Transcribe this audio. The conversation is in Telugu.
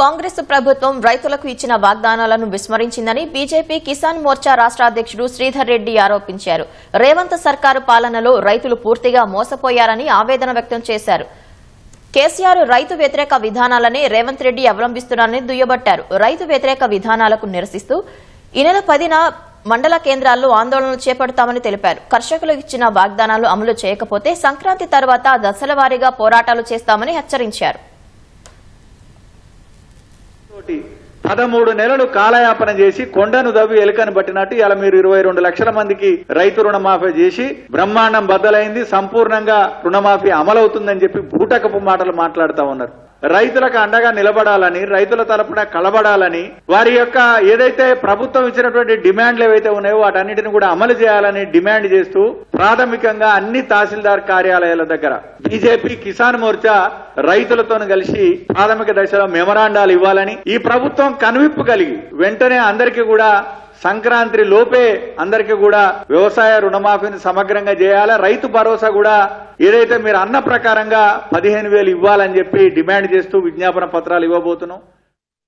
కాంగ్రెస్ ప్రభుత్వం రైతులకు ఇచ్చిన వాగ్దానాలను విస్మరించిందని బీజేపీ కిసాన్ మోర్చా రాష్ట్ర అధ్యక్షుడు శ్రీధర్ రెడ్డి ఆరోపించారు. రేవంత్ సర్కారు పాలనలో రైతులు పూర్తిగా మోసపోయారని ఆవేదన వ్యక్తం చేశారు. కేసీఆర్ రైతు వ్యతిరేక విధానాలనే రేవంత్ రెడ్డి అవలంబిస్తున్నారని దుయ్యబట్టారు. రైతు వ్యతిరేక విధానాలకు నిరసిస్తూ ఈ నెల పదిన మండల కేంద్రాల్లో ఆందోళనలు చేపడతామని తెలిపారు. కర్షకులు ఇచ్చిన వాగ్దానాలు అమలు చేయకపోతే సంక్రాంతి తర్వాత దశల పోరాటాలు చేస్తామని హెచ్చరించారు. తోటి పదమూడు నెలలు కాలయాపన చేసి కొండను దవ్వి ఎలుకను పట్టినట్టు ఇలా మీరు ఇరవై రెండు లక్షల మందికి రైతు రుణమాఫీ చేసి బ్రహ్మాండం బద్దలైంది సంపూర్ణంగా రుణమాఫీ అమలవుతుందని చెప్పి బూటకపు మాటలు మాట్లాడుతా ఉన్నారు. రైతులకు అండగా నిలబడాలని రైతుల తరపున కలబడాలని వారి యొక్క ఏదైతే ప్రభుత్వం ఇచ్చినటువంటి డిమాండ్లు ఏవైతే ఉన్నాయో వాటన్నిటిని కూడా అమలు చేయాలని డిమాండ్ చేస్తూ ప్రాథమికంగా అన్ని తహసీల్దార్ కార్యాలయాల దగ్గర బీజేపీ కిసాన్ మోర్చా రైతులతో కలిసి ప్రాథమిక దశలో మెమరాండాలు ఇవ్వాలని ఈ ప్రభుత్వం కనువిప్పు కలిగి వెంటనే అందరికీ కూడా సంక్రాంతి లోపే అందరికీ కూడా వ్యవసాయ రుణమాఫీని సమగ్రంగా చేయాలి రైతు భరోసా కూడా ఏదైతే మీరు అన్న ప్రకారంగా పదిహేను వేలు ఇవ్వాలని చెప్పి డిమాండ్ చేస్తూ విజ్ఞాపన పత్రాలు ఇవ్వబోతున్నాం